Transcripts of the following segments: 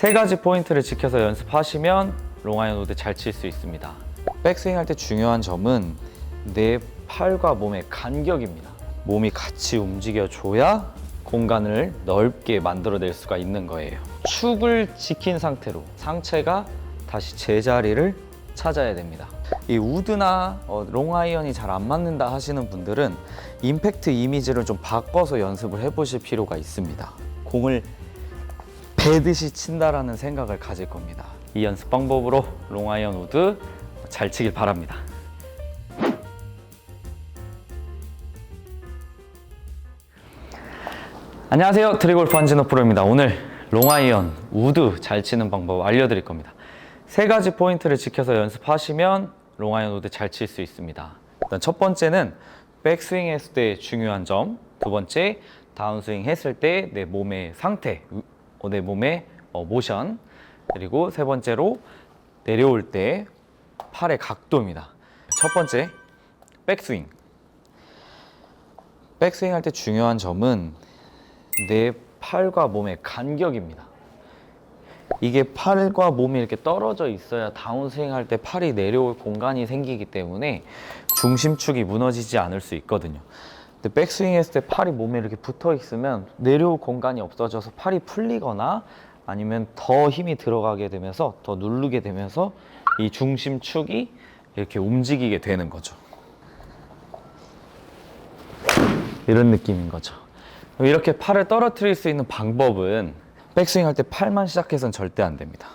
세 가지 포인트를 지켜서 연습하시면 롱아이언 우드 잘 칠 수 있습니다. 백스윙 할 때 중요한 점은 내 팔과 몸의 간격입니다. 몸이 같이 움직여줘야 공간을 넓게 만들어낼 수가 있는 거예요. 축을 지킨 상태로 상체가 다시 제자리를 찾아야 됩니다. 이 우드나 어, 롱아이언이 잘 안 맞는다 하시는 분들은 임팩트 이미지를 좀 바꿔서 연습을 해보실 필요가 있습니다. 공을 배듯이 친다라는 생각을 가질 겁니다. 이 연습 방법으로 롱아이언 우드 잘 치길 바랍니다. 안녕하세요. 트리골프 한진호 프로입니다. 오늘 롱아이언 우드 잘 치는 방법 알려드릴 겁니다. 세 가지 포인트를 지켜서 연습하시면 롱아이언 우드 잘 칠 수 있습니다. 일단 첫 번째는 백스윙 했을 때 중요한 점. 두 번째, 다운스윙 했을 때 내 몸의 상태, 어, 내 몸의 어, 모션. 그리고 세 번째로 내려올 때 팔의 각도입니다. 첫 번째, 백스윙. 백스윙 할 때 중요한 점은 내 팔과 몸의 간격입니다. 이게 팔과 몸이 이렇게 떨어져 있어야 다운스윙 할 때 팔이 내려올 공간이 생기기 때문에 중심축이 무너지지 않을 수 있거든요. 근데 백스윙 했을 때 팔이 몸에 이렇게 붙어 있으면 내려올 공간이 없어져서 팔이 풀리거나 아니면 더 힘이 들어가게 되면서 더 누르게 되면서 이 중심축이 이렇게 움직이게 되는 거죠. 이런 느낌인 거죠. 이렇게 팔을 떨어뜨릴 수 있는 방법은 백스윙 할 때 팔만 시작해서는 절대 안 됩니다.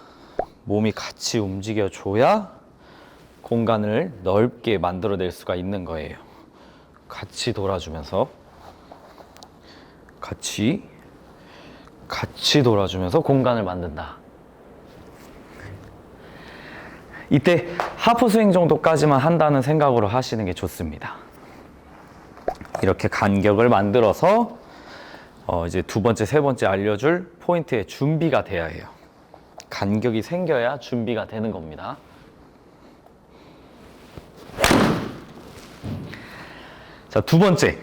몸이 같이 움직여줘야 공간을 넓게 만들어낼 수가 있는 거예요. 같이 돌아주면서 같이 같이 돌아주면서 공간을 만든다. 이때 하프 스윙 정도까지만 한다는 생각으로 하시는 게 좋습니다. 이렇게 간격을 만들어서 어 이제 두 번째, 세 번째 알려줄 포인트의 준비가 돼야 해요. 간격이 생겨야 준비가 되는 겁니다. 자, 두 번째.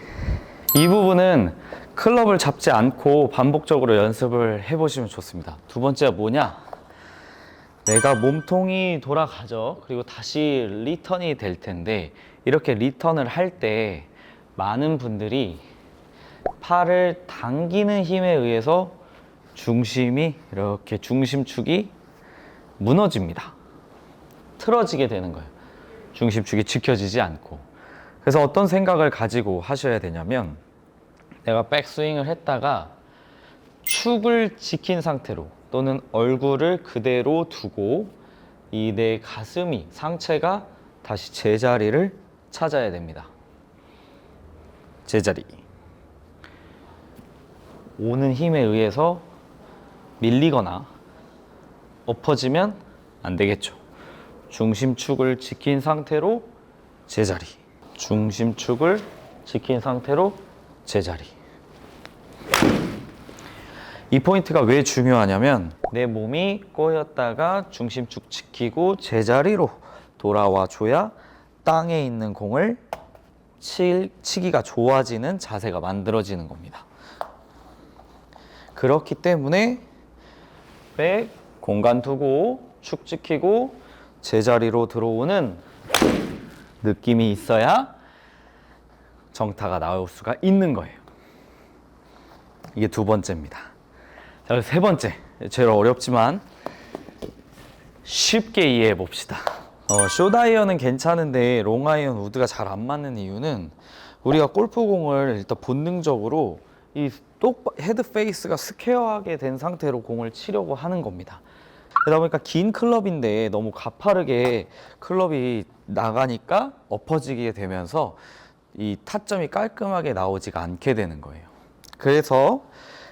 이 부분은 클럽을 잡지 않고 반복적으로 연습을 해보시면 좋습니다. 두 번째가 뭐냐? 내가 몸통이 돌아가죠. 그리고 다시 리턴이 될 텐데, 이렇게 리턴을 할 때 많은 분들이 팔을 당기는 힘에 의해서 중심이 이렇게 중심축이 무너집니다. 틀어지게 되는 거예요. 중심축이 지켜지지 않고. 그래서 어떤 생각을 가지고 하셔야 되냐면 내가 백스윙을 했다가 축을 지킨 상태로 또는 얼굴을 그대로 두고 이 내 가슴이 상체가 다시 제자리를 찾아야 됩니다. 제자리. 오는 힘에 의해서 밀리거나 엎어지면 안 되겠죠. 중심축을 지킨 상태로 제자리. 중심축을 지킨 상태로 제자리. 이 포인트가 왜 중요하냐면 내 몸이 꼬였다가 중심축 지키고 제자리로 돌아와 줘야 땅에 있는 공을 칠, 치기가 좋아지는 자세가 만들어지는 겁니다. 그렇기 때문에 백 공간 두고 축 지키고 제자리로 들어오는 느낌이 있어야 정타가 나올 수가 있는 거예요. 이게 두 번째입니다. 자, 세 번째. 제일 어렵지만 쉽게 이해해 봅시다. 어, 쇼다이언은 괜찮은데 롱아이언 우드가 잘 안 맞는 이유는 우리가 골프공을 일단 본능적으로 이똑 헤드 페이스가 스퀘어하게 된 상태로 공을 치려고 하는 겁니다. 그러다 보니까 긴 클럽인데 너무 가파르게 클럽이 나가니까 엎어지게 되면서 이 타점이 깔끔하게 나오지가 않게 되는 거예요. 그래서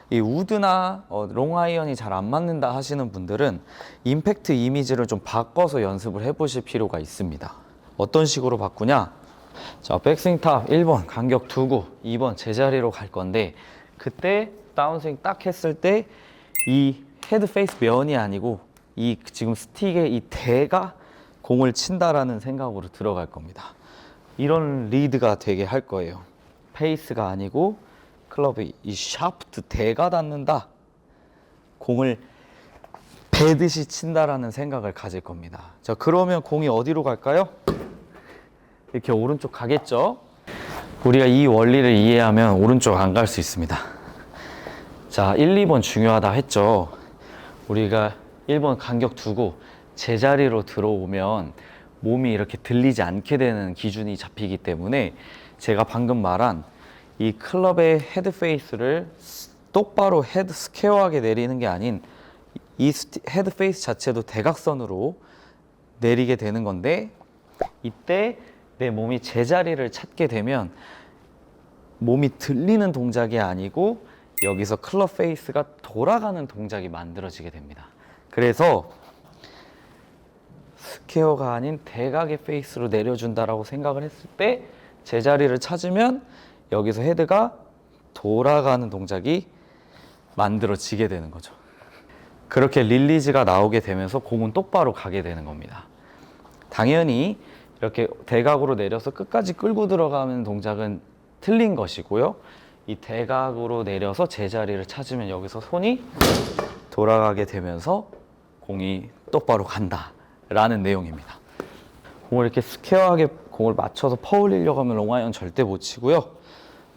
이 우드나 어, 롱아이언이 잘 안 맞는다 하시는 분들은 임팩트 이미지를 좀 바꿔서 연습을 해보실 필요가 있습니다. 어떤 식으로 바꾸냐? 자, 백스윙 탑 1번 간격 두고 2번 제자리로 갈 건데 그때 다운스윙 딱 했을 때 이 헤드 페이스 면이 아니고 이 지금 스틱의 이 대가 공을 친다라는 생각으로 들어갈 겁니다. 이런 리드가 되게 할 거예요. 페이스가 아니고 클럽의 이 샤프트 대가 닿는다. 공을 배듯이 친다라는 생각을 가질 겁니다. 자, 그러면 공이 어디로 갈까요? 이렇게 오른쪽 가겠죠? 우리가 이 원리를 이해하면 오른쪽 안 갈 수 있습니다. 자, 1, 2번 중요하다 했죠. 우리가 1번 간격 두고 제자리로 들어오면 몸이 이렇게 들리지 않게 되는 기준이 잡히기 때문에 제가 방금 말한 이 클럽의 헤드 페이스를 똑바로 헤드 스퀘어하게 내리는 게 아닌 이 헤드 페이스 자체도 대각선으로 내리게 되는 건데 이때 내 몸이 제자리를 찾게 되면 몸이 들리는 동작이 아니고 여기서 클럽 페이스가 돌아가는 동작이 만들어지게 됩니다. 그래서 스퀘어가 아닌 대각의 페이스로 내려준다라고 생각을 했을 때 제자리를 찾으면 여기서 헤드가 돌아가는 동작이 만들어지게 되는 거죠. 그렇게 릴리즈가 나오게 되면서 공은 똑바로 가게 되는 겁니다. 당연히 이렇게 대각으로 내려서 끝까지 끌고 들어가는 동작은 틀린 것이고요. 이 대각으로 내려서 제자리를 찾으면 여기서 손이 돌아가게 되면서 공이 똑바로 간다 라는 내용입니다. 공을 이렇게 스퀘어하게 공을 맞춰서 퍼올리려고 하면 롱아이언 절대 못 치고요.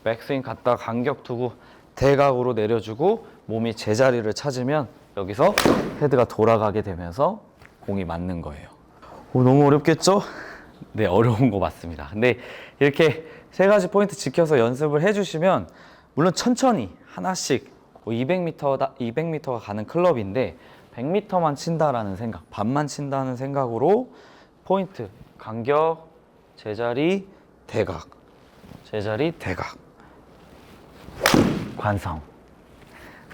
백스윙 갔다 간격 두고 대각으로 내려주고 몸이 제자리를 찾으면 여기서 헤드가 돌아가게 되면서 공이 맞는 거예요. 오, 너무 어렵겠죠? 네, 어려운 거 맞습니다. 근데 이렇게 세 가지 포인트 지켜서 연습을 해주시면 물론 천천히 하나씩 200m다 200m가 가는 클럽인데 100m만 친다라는 생각, 반만 친다는 생각으로 포인트, 간격, 제자리, 대각, 제자리, 대각, 관성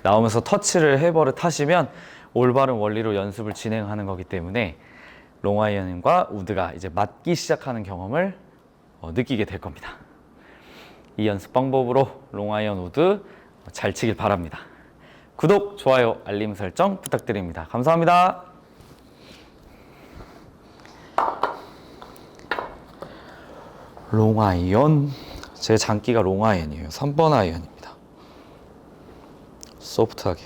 나오면서 터치를 해버릇 하시면 올바른 원리로 연습을 진행하는 거기 때문에 롱아이언과 우드가 이제 맞기 시작하는 경험을 어, 느끼게 될 겁니다. 이 연습 방법으로 롱아이언 우드 잘 치길 바랍니다. 구독, 좋아요, 알림 설정 부탁드립니다. 감사합니다. 롱아이언 제 장기가 롱아이언이에요. 3번 아이언입니다. 소프트하게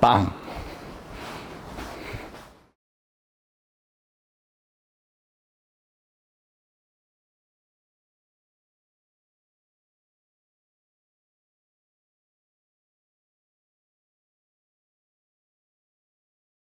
빵